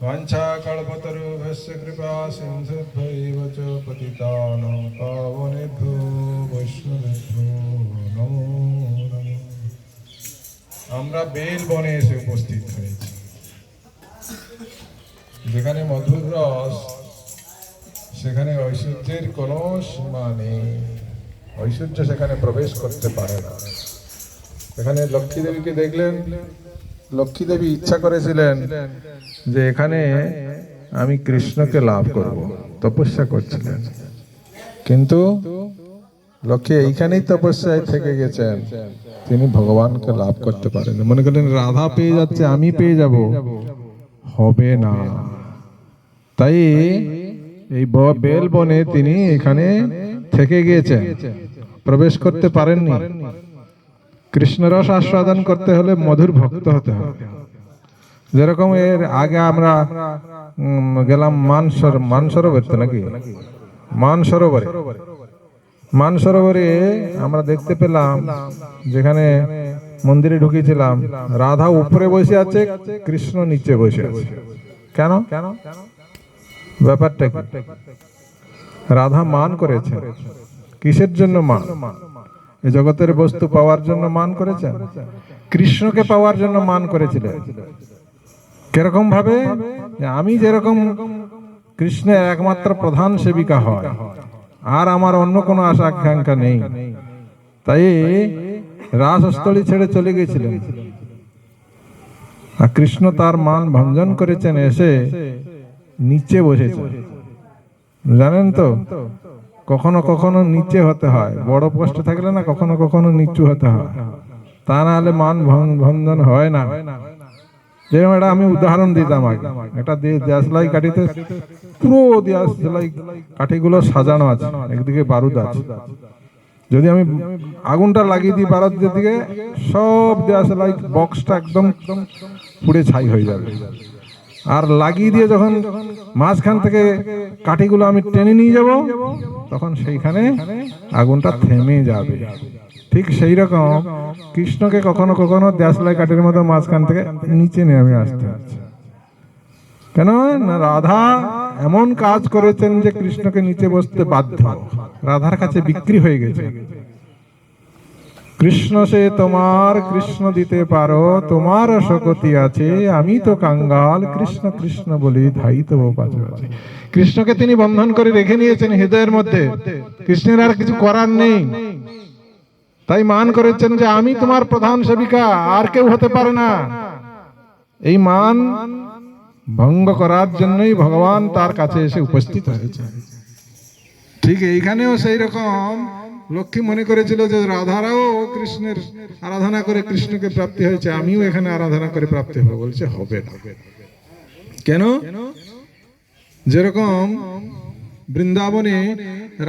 वाञ्छाकल्पतरुभ्यश्च कृपा सिन्धुभ्यैव च पतितानां पावनेभ्यो वैष्णवेभ्यो नमो नमः আমরা বেল বনে এসে উপস্থিত হয়েছি যেখানে মধুর রস সেখানে ঐশ্বর্যের কোনো সীমা নেই ঐশ্বর্য সেখানে প্রবেশ করতে পারে না এখানে লক্ষ্মী দেবীকে দেখলেন লক্ষ্মী দেবী ইচ্ছা করেছিলেন যে এখানে আমি কৃষ্ণকে লাভ করব, তপস্যা করছিলেন। কিন্তু লক্ষ্মী এইখানেই তপস্যায় থেকে গেছেন। তিনি ভগবানকে লাভ করতে পারেন মনে করলেন, রাধা পেয়ে যাচ্ছে, আমি পেয়ে যাব। হবে না। তাই এই বেল বনে তিনি এখানে থেকে গিয়েছেন প্রবেশ করতে পারেননি। কৃষ্ণরস আস্বাদন করতে হলে মধুর ভক্ত হতে হবে। যেরকম এর আগে আমরা গেলাম মানসর মানসরোবর তো নাকি? মানসরোবরে। মানসরোবরে আমরা দেখতে পেলাম যেখানে মন্দিরে ঢুকেছিলাম, রাধা উপরে বসে আছে, কৃষ্ণ নিচে বসে আছে। কেন? কেন ব্যাপারটা রাধা মান করেছে। কিসের জন্য মান? এই জগতের বস্তু পাওয়ার জন্য মান করেছেন? কৃষ্ণকে পাওয়ার জন্য মান করেছিলেন। কীরকম ভাবে? আমি যেরকম কৃষ্ণের একমাত্র প্রধান সেবিকা হয়, আর আমার অন্য কোনো আশা আকাঙ্ক্ষা নেই। তাই রাসস্থলী ছেড়ে চলে গেছিলেন। আর কৃষ্ণ তার মান ভঞ্জন করেছেন, এসে নিচে বসেছে জানেন তো? কখনো কখনো নিচে হতে হয় বড় পোস্টে থাকলে না কখনো কখনো নিচু হতে হয়। তা না হলে মান ভঞ্জন হয় না। যেরকম এটা আমি উদাহরণ দিতাম আগে। একটা দে- দেশলাই কাঠিতে পুরো দেশলাই কাঠিগুলো সাজানো আছে। একদিকে বারুদ আছে। যদি আমি আগুনটা লাগিয়ে দিই বারুদের দিকে সব দেশলাই বক্সটা একদম পুড়ে ছাই হয়ে যাবে। আর লাগিয়ে দিয়ে যখন মাঝখান থেকে কাঠিগুলো আমি টেনে নিয়ে যাব, তখন সেইখানে আগুনটা থেমে যাবে। ঠিক সেই রকম কৃষ্ণকে কখনো কখনো দেশলাই কাঠের মতো মাঝখান থেকে নিচে নেমে আসতে হচ্ছে। কেন? না, রাধা এমন কাজ করেছেন যে কৃষ্ণকে নিচে বসতে বাধ্য। রাধার কাছে বিক্রি হয়ে গেছে। কৃষ্ণ সে তোমার, কৃষ্ণ দিতে পারো, তোমার শকতি আছে, আমি তো কাঙ্গাল, কৃষ্ণ কৃষ্ণ বলি ধাই তো আছে। কৃষ্ণকে তিনি বন্ধন করে রেখে নিয়েছেন হৃদয়ের মধ্যে। কৃষ্ণের আর কিছু করার নেই। তাই মান করেছেন যে, আমি তোমার প্রধান সেবিকা, আর কেউ হতে পারে না। এই মান ভঙ্গ করার জন্যই ভগবান তার কাছে এসে উপস্থিত হয়েছে ঠিক এইখানেও সেই রকম লক্ষ্মী মনে করেছিল যে রাধারাও কৃষ্ণের আরাধনা করে কৃষ্ণকে প্রাপ্তি হয়েছে, আমিও এখানে আরাধনা করে প্রাপ্তি হবে। বলছে, হবে না। কেন? যেরকম বৃন্দাবনে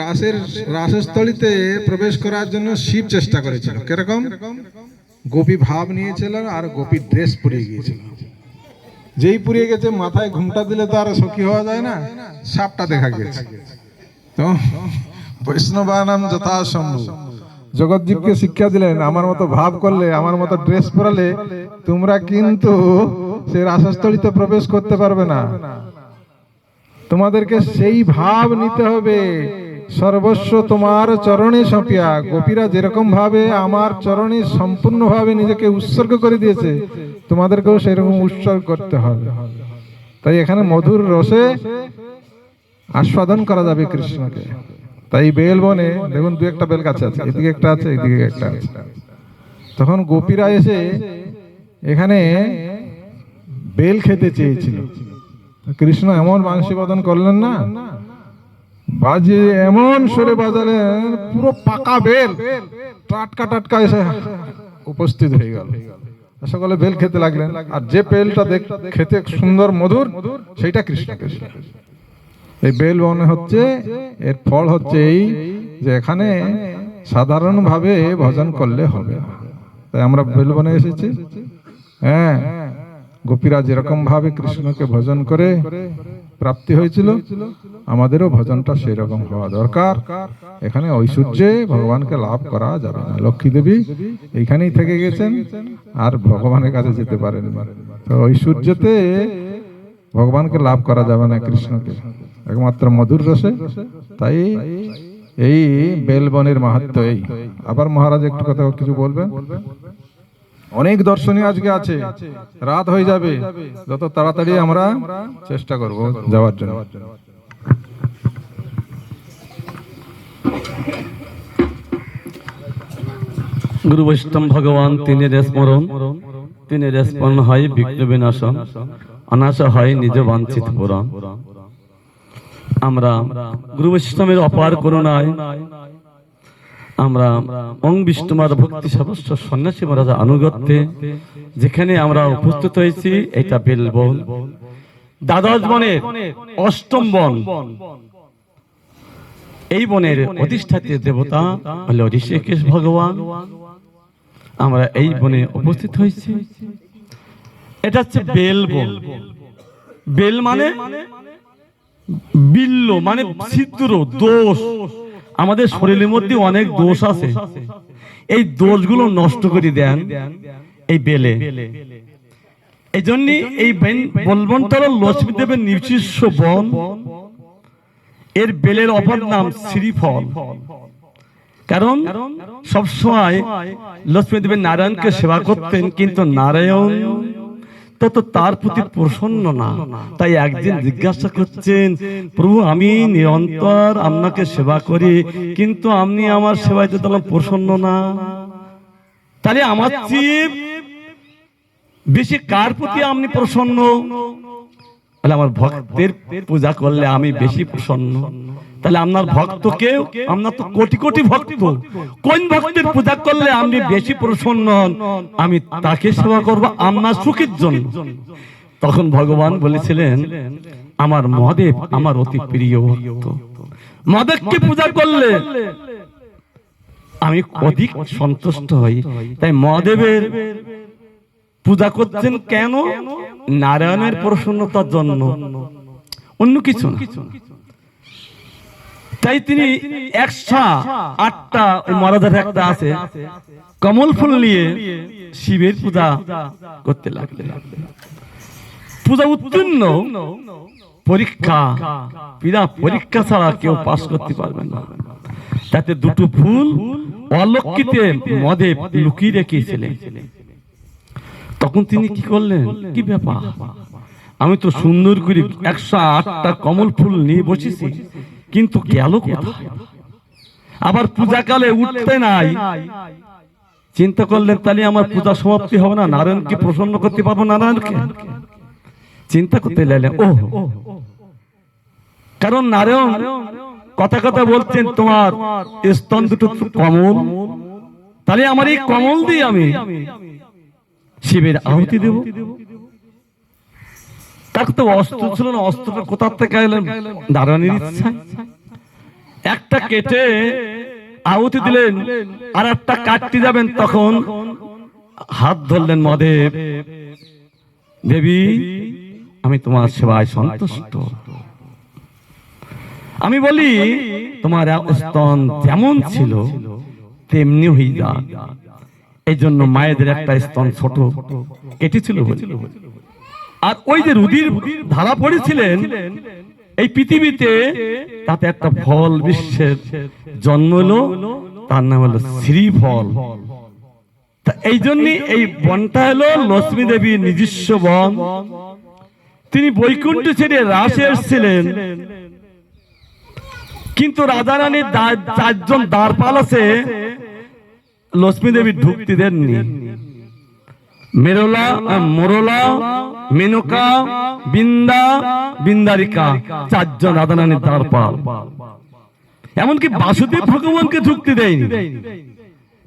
রাসের রাসস্থলীতে প্রবেশ করার জন্য শিব চেষ্টা করেছিল। কীরকম? গোপী ভাব নিয়েছিল আর গোপী ড্রেস পরে গিয়েছিল। যেই পুড়িয়ে গেছে, মাথায় ঘুমটা দিলে তো আর সখী হওয়া যায় না, সাপটা দেখা গেছে তো বৈষ্ণবানাম যথাসম্ভব জগৎজীবকে শিক্ষা দিলেন, আমার মতো ভাব করলে, আমার মতো ড্রেস পরালে তোমরা কিন্তু সে রাসস্থলীতে প্রবেশ করতে পারবে না। তোমাদেরকে সেই ভাব নিতে হবে। সর্বস্ব তোমার চরণে সপিয়া, গোপীরা যেরকম ভাবে আমার চরণে সম্পূর্ণ ভাবে নিজেকে উৎসর্গ করে দিয়েছে, তোমাদেরকেও সেরকম উৎসর্গ করতে হবে। তাই এখানে মধুর রসে আস্বাদন করা যাবে কৃষ্ণকে। তাই বেল বনে, দেখুন দু একটা বেল গাছ আছে, এদিকে একটা আছে, এদিকে একটা আছে। তখন গোপীরা এসে এখানে বেল খেতে চেয়েছিল। কৃষ্ণ এমন মাংসী বদন করলেন না, বাজে এমন সরে বাজালেন, পুরো পাকা বেল, টাটকা টাটকা এসে উপস্থিত হয়ে গেল। সকলে বেল খেতে লাগলেন। আর যে বেলটা দেখ খেতে সুন্দর মধুর, সেইটা কৃষ্ণ কৃষ্ণ এই বেল বনে হচ্ছে, এর ফল হচ্ছে এই যে এখানে সাধারণভাবে ভজন করলে হবে। তাই আমরা বেল বনে এসেছি। হ্যাঁ গোপীরা যেরকম ভাবে কৃষ্ণকে ভজন করে প্রাপ্তি হয়েছিল। আমাদেরও ভজনটা সেই রকম হওয়া দরকার। এখানে ঐশ্বর্যে ভগবানকে লাভ করা যাবে না। লক্ষ্মী দেবী এইখানেই থেকে গেছেন আর ভগবানের কাছে যেতে পারেন তো ঐশ্বর্যতে ভগবানকে লাভ করা যাবে না, কৃষ্ণকে। একমাত্র মধুর রসে, তাই এই বেলবনের মাহাত্ম এই। আবার মহারাজ একটু কথা কিছু বলবেন? অনেক দর্শনীয় আজকে আছে। রাত হয়ে যাবে। যত তাড়াতাড়ি আমরা চেষ্টা করব যাওয়ার জন্য। গুরু বৈষ্ণব ভগবান, তিনি স্মরণ। তিনি স্মরণ হয় বিঘ্ন বিনাশন অনাশা হয় নিজ বাঞ্ছিত পুরাণ। আমরা গুরু বৈষ্ণবের অপার করুণায়, আমরা অং বিষ্ণুমার ভক্তি সদস্য সন্ন্যাসী মহারাজ আনুগত্যে যেখানে আমরা উপস্থিত হয়েছি, এটা বেলবন দ্বাদশ বনের অষ্টম বন। এই বনের অধিষ্ঠাত্রী দেবতা হলো ঋষিকেশ ভগবান। আমরা এই বনে উপস্থিত হয়েছি। এটা হচ্ছে বেল বন বেল মানে বিল্ল মানে ছিদ্র, দোষ। আমাদের শরীরের মধ্যে অনেক দোষ আছে। এই দোষগুলো নষ্ট করে দেন এই বেলে। এই জন্য এই বলবন্তর লক্ষ্মী দেবের নির্দিষ্ট বন। এর বেলের অপর নাম শ্রীফল। কারণ সবসময় লক্ষ্মী দেবের নারায়ণকে সেবা করতেন কিন্তু নারায়ণ তত তার প্রতি প্রসন্ন না। তাই একদিন জিজ্ঞাসা করছেন, প্রভু, আমি নিরন্তর আপনাকে সেবা করি, কিন্তু আপনি আমার সেবায় তো প্রসন্ন না। তাহলে আমার চেয়ে বেশি কার প্রতি আপনি প্রসন্ন? তাহলে আমার ভক্তের পূজা করলে আমি বেশি প্রসন্ন। তাহলে আপনার ভক্তকে আপনার তো কোটি কোটি ভক্ত। কোন ভক্তের পূজা করলে আপনি বেশি প্রসন্ন হন? আমি তাকে সেবা করব আপনার সুখের জন্য। তখন ভগবান বলেছিলেন, আমার মহাদেব আমার অতি প্রিয় ভক্ত। মহাদেবকে পূজা করলে আমি অধিক সন্তুষ্ট হই। তাই মহাদেবের পূজা করছেন কেন? নারায়ণের প্রসন্নতার জন্য। অন্য কিছু না। তাই তিনি একশো আটটা ওই মহারাজের একটা আছে, কমল ফুল নিয়ে শিবের পূজা করতে লাগলেন। পূজা উত্তীর্ণ, পরীক্ষা বিনা পরীক্ষা ছাড়া কেউ পাশ করতে পারবে না। তাতে দুটো ফুল অলক্ষিতে মদে লুকিয়ে রেখেছিলেন। তখন তিনি কি করলেন? কি ব্যাপার? আমি তো সুন্দর করে একশো আটটা কমল ফুল নিয়ে বসেছি। কিন্তু গেল কোথায়? আবার পূজাকালে উঠতে নাই। চিন্তা করলেন, তাহলে আমার পূজা সমাপ্তি হবে না? নারায়ণকে প্রসন্ন করতে পারব নারায়ণকে? চিন্তা করতে লাগলেন ও কারণ নারায়ণ কথা কথা বলছেন, তোমার স্তন দুটো কমল। তাহলে আমার এই কমল দিয়ে আমি শিবের আহুতি দেব। তাকে তো অস্ত্র ছিল না অস্ত্রটা কোথার থেকে এলেন নারায়ণের ইচ্ছা একটা কেটে আহুতি দিলেন আর একটা কাটতে যাবেন তখন হাত ধরলেন মদেব দেবী আমি তোমার সেবায় সন্তুষ্ট। আমি বলি তোমার স্তন যেমন ছিল তেমনি হয়ে যা এই জন্য মায়েদের একটা স্তন ছোট কেটেছিল বলে। আর ওই যে রুদির ধারা পড়েছিলেন, এই পৃথিবীতে তাতে একটা ফল বিশ্বের জন্ম হলো, তার নাম হলো শ্রীফল। এই জন্য এই বনটা হলো লক্ষ্মী দেবীর নিজস্ব বন। তিনি বৈকুণ্ঠ ছেড়ে রাসে এসেছিলেন। কিন্তু রাজা রানীর চারজন দ্বারপাল আছে, লক্ষ্মী দেবী ঢুকতে দেননি। মেরলা, মোরলা, মেনকা, বিন্দা, বিন্দারিকা, চারজন রাধারানীর দ্বারপাল এমনকি বাসুদেব ভগবানকে ঢুকতে দেয়নি।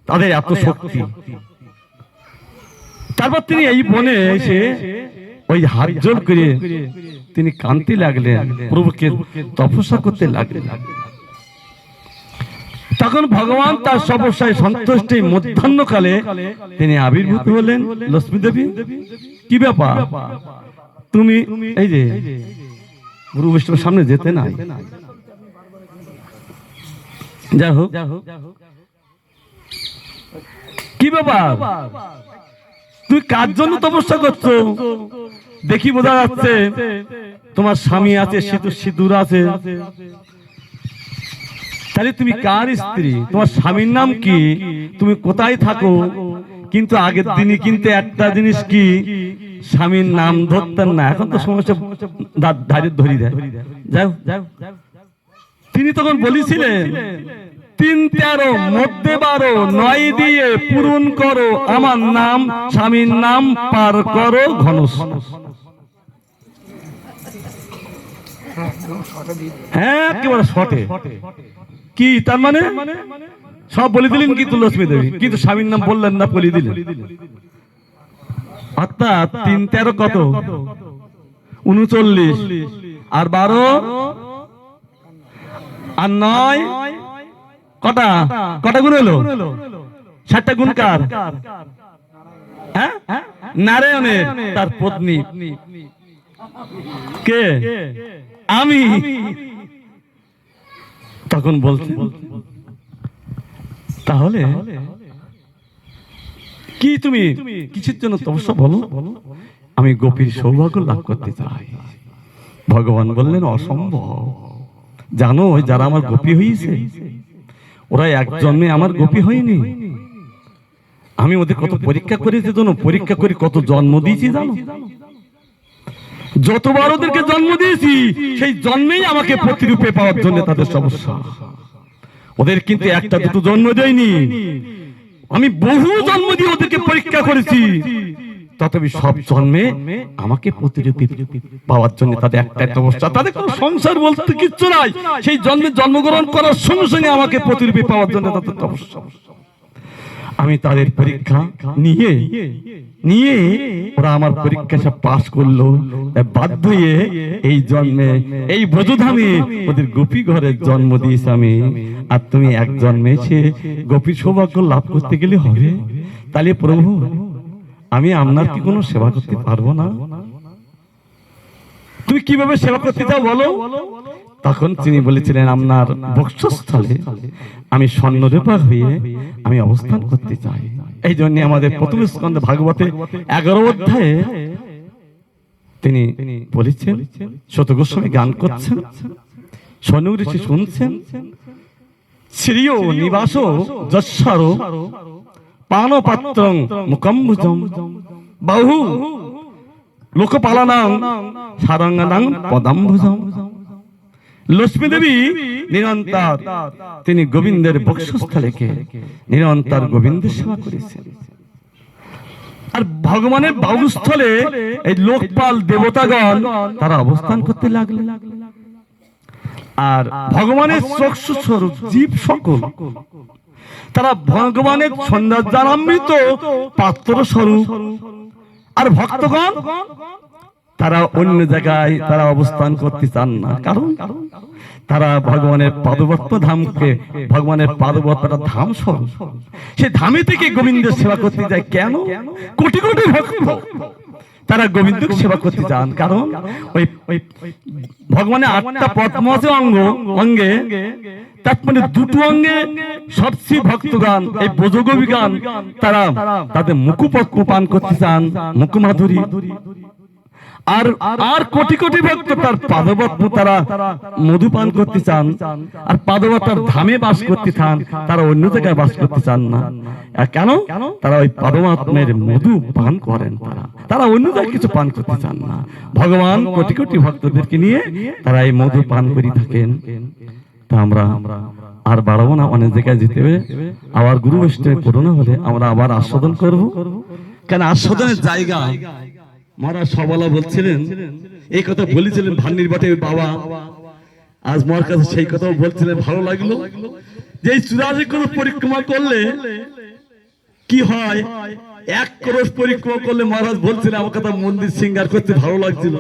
তাদের এত শক্তি। তারপর তিনি এই বনে এসে ওই হাত জোর করে তিনি কান্তি লাগলেন, প্রভুকে তপস্যা করতে লাগলেন। তখন ভগবান তার সমস্যায় সন্তুষ্টি মধ্যাহ্নকালে তিনি আবির্ভূত হলেন। লক্ষ্মী দেবী, কি ব্যাপার? তুমি এই যে গুরু বৈষ্ণবের সামনে যেতে নাই। যাই হোক। কি ব্যাপার? তুই কার জন্য তপস্যা করছ? দেখি বোঝা যাচ্ছে তোমার স্বামী আছে সিঁদুর আছে। তাহলে তুমি কার স্ত্রী? তোমার স্বামীর নাম কি? তুমি কোথায় থাকো? কিন্তু আগের দিনই কিন্তু একটা জিনিস কি? স্বামীর নাম ধরতেন না। এখন তো সমস্যা ধারে ধরি দেয়। যাও। তিনি তখন বলেছিলেন তিন তেরো মধ্যে বারো নয় দিয়ে পূরণ করো আমার নাম স্বামীর নাম পার করো ঘনস। হ্যাঁ একেবারে শটে। কি? তার মানে? সব বলে দিলেন কিন্তু লক্ষ্মী দেবী? কিন্তু স্বামীর নাম বললেন না, বলে দিলেন। অর্থাৎ তিন তেরো কত? উনচল্লিশ। আর বারো? আর নয়? কটা? কটা গুণ হলো? ষাটটা গুণ কার? হ্যাঁ? নারায়ণের, তার পত্নী। কে? আমি। তখন বলছে তাহলে কি তুমি কিছুর জন্য তপস্যা বলো? আমি গোপীর সৌভাগ্য লাভ করতে চাই। ভগবান বললেন, অসম্ভব। জানো, যারা আমার গোপী হয়েছে ওরা এক জন্মে আমার গোপী হয়নি। আমি ওদের কত পরীক্ষা করেছি জানো? পরীক্ষা করে কত জন্ম দিয়েছি জানো? যতবার ওদেরকে জন্ম দিয়েছি, সেই জন্মেই আমাকে প্রতিরূপে পাওয়ার জন্য তাদের সমস্যা। ওদের কিন্তু একটা দুটো জন্ম দেয়নি। আমি বহু জন্ম দিয়ে ওদেরকে পরীক্ষা করেছি। তথাপি সব জন্মে আমাকে প্রতিরূপী পাওয়ার জন্য তাদের একটাই অবস্থা। তাদের কোনো সংসার বলতে কিচ্ছু নাই। সেই জন্মে জন্মগ্রহণ করার সঙ্গে সঙ্গে আমাকে প্রতিরূপী পাওয়ার জন্য তাদের অবস্থা। আমি তাদের পরীক্ষা নিয়ে নিয়ে ওরা আমার পরীক্ষা সব পাশ করল। বাধ্য হয়ে এই জন্মে, এই ব্রজধামে ওদের গোপী ঘরে জন্ম দিয়েছে আমি। আর তুমি এক জন্মে এসে গোপী সৌভাগ্য লাভ করতে গেলে হবে। তাহলে প্রভু, আমি আপনার কি কোনো সেবা করতে পারব না? তুমি কীভাবে সেবা করতে চাও বলো? তখন তিনি বলেছিলেন, আপনার বক্ষস্থলে আমি স্বর্ণরেপা হয়ে আমি অবস্থান করতে চাই। এই জন্য আমাদের প্রথম স্কন্ধ ভাগবতে এগারো অধ্যায়ে তিনি বলেছেন শত গোস্বামী গান করছেন স্বর্ণ ঋষি শুনছেন, শ্রীয় নিবাস যশ্বর পানপাত্রং মুকম্ভুজম বাহু লোকপালানাং সারঙ্গানাং পদাম্ভুজম। লক্ষ্মী দেবী নিরন্তর তিনি গোবিন্দের বক্ষস্থলেকে নিরন্তর গোবিন্দের সেবা করেছেন। আর ভগবানের বাহুস্থলে এই লোকপাল দেবতাগণ তারা অবস্থান করতে লাগলেন। আর ভগবানের চক্ষু স্বরূপ জীব সকল তারা ভগবানের সন্ধ্যামৃত পাত্র স্বরূপ আর ভক্তগণ তারা অন্য জায়গায় তারা অবস্থান করতে চান না। কারণ? তারা ভগবানের পাদবত্ত ধামকে, ভগবানের পাদবত্তটা ধাম স্বরূপ। সে ধামে থেকে গোবিন্দের সেবা করতে যায় কেন? কোটি কোটি ভক্ত। তারা গোবিন্দক সেবা করতে চান কারণ? ওই ভগবানের আটটা পদ্ম আছে অঙ্গ, অঙ্গে। তার মানে দুটো অঙ্গে সবচেয়ে ভক্তগান, এই বোধগবী গান তারা তাদের মুখপক্ষ পান করতে চান মুখমাধুরী আর আর কোটি কোটি ভক্ত তার পাদবত্ম তারা মধু পান করতে চান, আর পাদবতার ধামে বাস করতে চান, তারা অন্য জায়গায় বাস করতে চান না। কেন? তারা ওই পাদমাত্মের মধু পান করেন তারা। তারা অন্য জায়গায় কিছু পান করতে চান না। ভগবান কোটি কোটি ভক্তদেরকে নিয়ে তারা এই মধু পান করে থাকেন। তা আমরা আর বাড়াবো না, অনেক জায়গায় যেতে হবে। আবার গুরু বৈষ্ণবের করোনা হলে আমরা আবার আস্বাদন করব। কেন আস্বাদনের জায়গা মহারাজ সবালা বলছিলেন, এই কথা বলেছিলেন ভান্নির বাটে বাবা। আজ মার কাছে সেই কথাও বলছিলেন, ভালো লাগল যে চুরাশি কোনো পরিক্রমা করলে কি হয়? এক ক্রোশ পরিক্রমা করলে মহারাজ বলছিলেন, আমার কথা মন্দির সিঙ্গার করতে ভালো লাগছিল।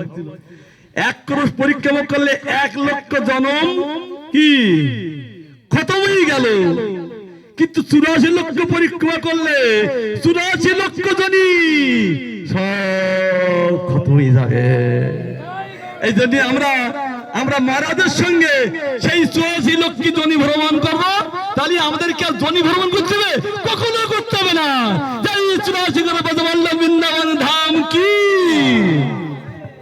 এক ক্রোশ পরিক্রমা করলে এক লক্ষ জনম কি? খতম হয়ে গেল। কিন্তু চুরাশি লক্ষ পরিক্রমা করলে চুরাশি লক্ষ জনই সব খতম হয়ে যাবে। এই জন্য আমরা আমরা মহারাজের সঙ্গে সেই চুরাশি লক্ষ্মী জনি ভ্রমণ করব। তাহলে আমাদেরকে জনি ভ্রমণ করতে হবে? কখনো করতে হবে না। যাই চুরাশি করে বৃন্দাবন।